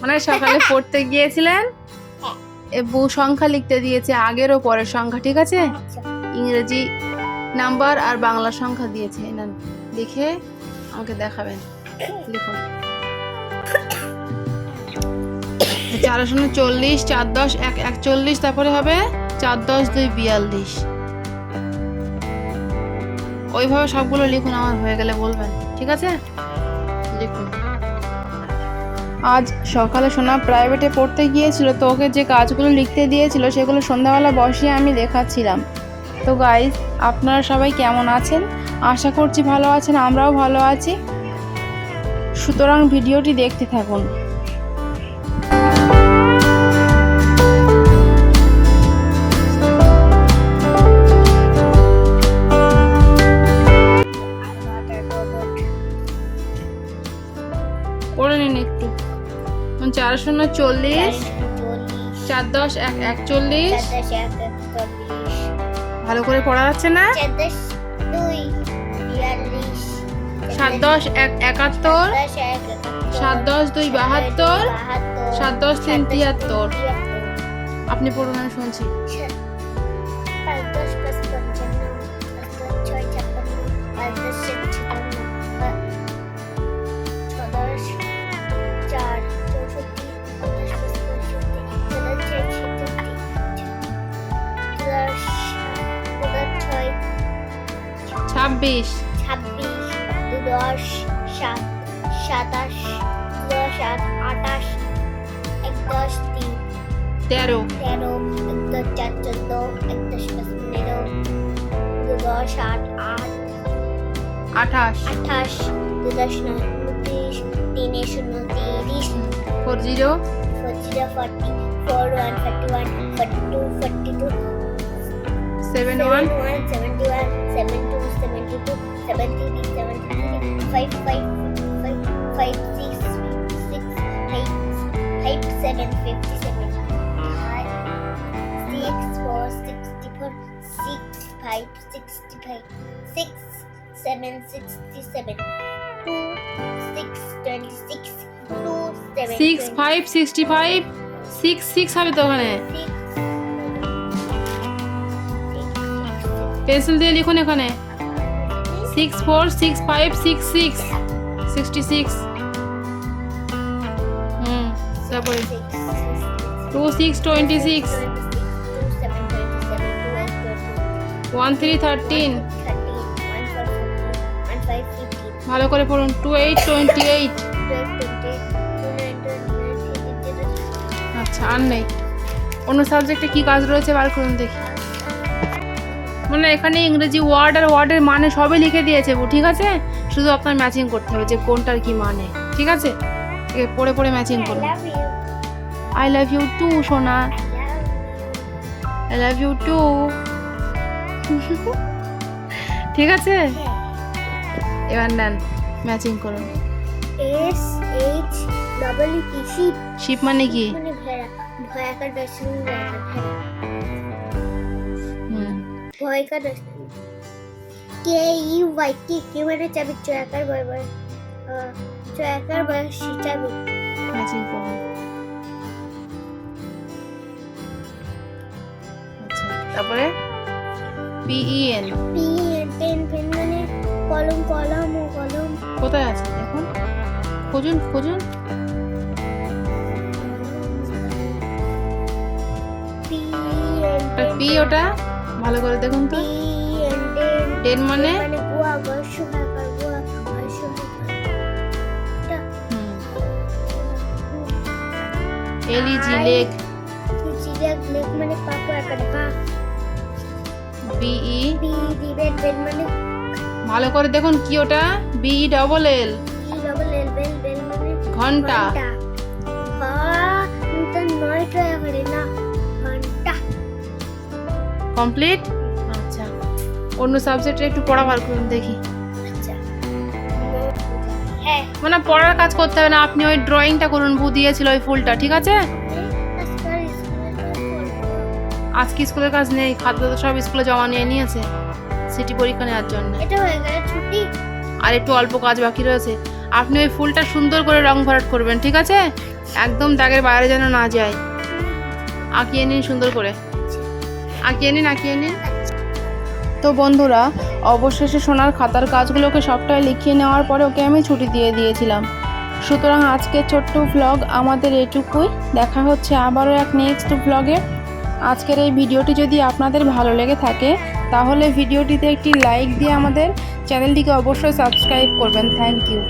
মানে সকালে পড়তে গিয়েছিলেন? এ বউ সংখ্যা লিখতে দিয়েছে আগের ও পরের সংখ্যা ঠিক আছে? আচ্ছা। ইংরেজি নাম্বার আর বাংলা সংখ্যা দিয়েছে। না লিখে আমাকে দেখাবেন। লিখুন। চার শূন্য চল্লিশ চার দশ এক একচল্লিশ তারপরে হবে চার দশ দুই বিয়াল্লিশ। ওইভাবে সবগুলো লিখুন আমার হয়ে গেলে বলবেন ঠিক আছে? লিখুন। আজ সকালে সোনা প্রাইভেটে পড়তে গিয়েছিল তো ওকে যে কাজগুলো লিখতে দিয়েছিল সেগুলো সন্ধ্যাবেলা বসিয়ে আমি দেখাচ্ছিলাম। তো গাইজ আপনারা সবাই কেমন আছেন? আশা করছি ভালো আছেন, আমরাও ভালো আছি। সুতরাং ভিডিওটি দেখতে থাকুন। চার শূন্য চল্লিশ চার দশ এক একচল্লিশ। ভালো করে পড়া যাচ্ছে না? সাত দশ এক একাত্তর সাত দশ দুই বাহাত্তর সাত দশ তিন তিয়াত্তর। আপনি পড়ুন আমি শুনছি। ছাব্বিশ। ছাব্বিশ দু দশ সাত সাতাশ দশ আট আটাশ এক দশ তিন। তেরো। তেরো এক দশ চার চোদ্দ এক দশ পাঁচ পনেরো। দু দশ আট আট। আঠাশ। আঠাশ দু দশ নয় উনত্রিশ তিনে শূন্য তিরিশ। Four zero. Four zero forty four one forty one forty two forty two. Seven one. One seventy one seven two seventy two seven three seventy three five five five five six six five five seven fifty seven six four sixty four six five sixty five six seven sixty seven two six twenty six two seven six five sixty five six six হবে তো ওখানে pencil দিয়ে লিখুন এখানে six four six five six six sixty six hmm two six twenty six one three thirteen ভালো করে পড়ুন two eight twenty eight আচ্ছা আর নেই। অন্য সাবজেক্টে কি কাজ রয়েছে? বার করুন দেখি। মানে এখানে ইংরেজি ওয়ার্ড আর ওয়ার্ডের মানে সবই লিখে দিয়েছে ঠিক আছে? শুধু আপনার ম্যাচিং করতে হবে যে কোনটার কি মানে ঠিক আছে? এ, পড়ে পড়ে ম্যাচিং করুন আই লাভ ইউ টু সোনা। আই লাভ ইউ টু ঠিক আছে? এবার নেন ম্যাচিং করুন। S H double E ship ship মানে কি? মানে ভেড়া ভয়াকার ভেড়া ভয়কার কে ই ওয়াই কে কে মানে চাবি? চয়াকার বয় বয় আহ, চয়াকার বয়সী চাবি। ম্যাচিং করুন আচ্ছা তারপরে পিইএন পি পেন পেন মানে কলম কলম ও কলম। কোথায় আছে? দেখুন খুঁজুন খুঁজুন। পি পি ওটা? ভালো করে দেখুন তো। টেন মানে? চিড়িয়া লেক মানে আকার পা বি বেল মানে ভালো করে দেখুন কি ওটা? B E double L double L bell bell মানে ঘণ্টা বা করে না। ঘণ্টা কমপ্লিট আচ্ছা। অন্য সাবজেক্টে একটু পড়া বার করুন দেখি। আচ্ছা। হ্যাঁ। মানে পড়ার কাজ করতে হবে না আপনি ওই ড্রয়িংটা করুন বু দিয়েছিল ওই ফুলটা ঠিক আছে? আজকে স্কুলের কাজ নেই খাদ্য তো সব স্কুলে জমা নিয়ে নিয়েছে সিটি পরীক্ষা নেওয়ার জন্য। এটা হয়ে গেল ছুটি। আর একটু অল্প কাজ বাকি রয়েছে। আপনি ওই ফুলটা সুন্দর করে রং ভরাট করবেন ঠিক আছে? একদম দাগের বাইরে যেন না যায়। আঁকিয়ে নিন সুন্দর করে। আঁকিয়ে নিন আঁকিয়ে নিন। তো বন্ধুরা, অবশেষে সোনার খাতার কাজগুলোকে সবটাই লিখিয়ে নেওয়ার পরে ওকে আমি ছুটি দিয়ে দিয়েছিলাম। সুতরাং আজকের ছোট্ট ভ্লগ আমাদের এটুকুই। দেখা হচ্ছে আবারও এক নেক্সট ভ্লগে আজকের এই ভিডিওটি যদি আপনাদের ভালো লেগে থাকে, তাহলে ভিডিওটিতে একটি লাইক দিয়ে আমাদের চ্যানেলটিকে অবশ্যই সাবস্ক্রাইব করবেন। Thank you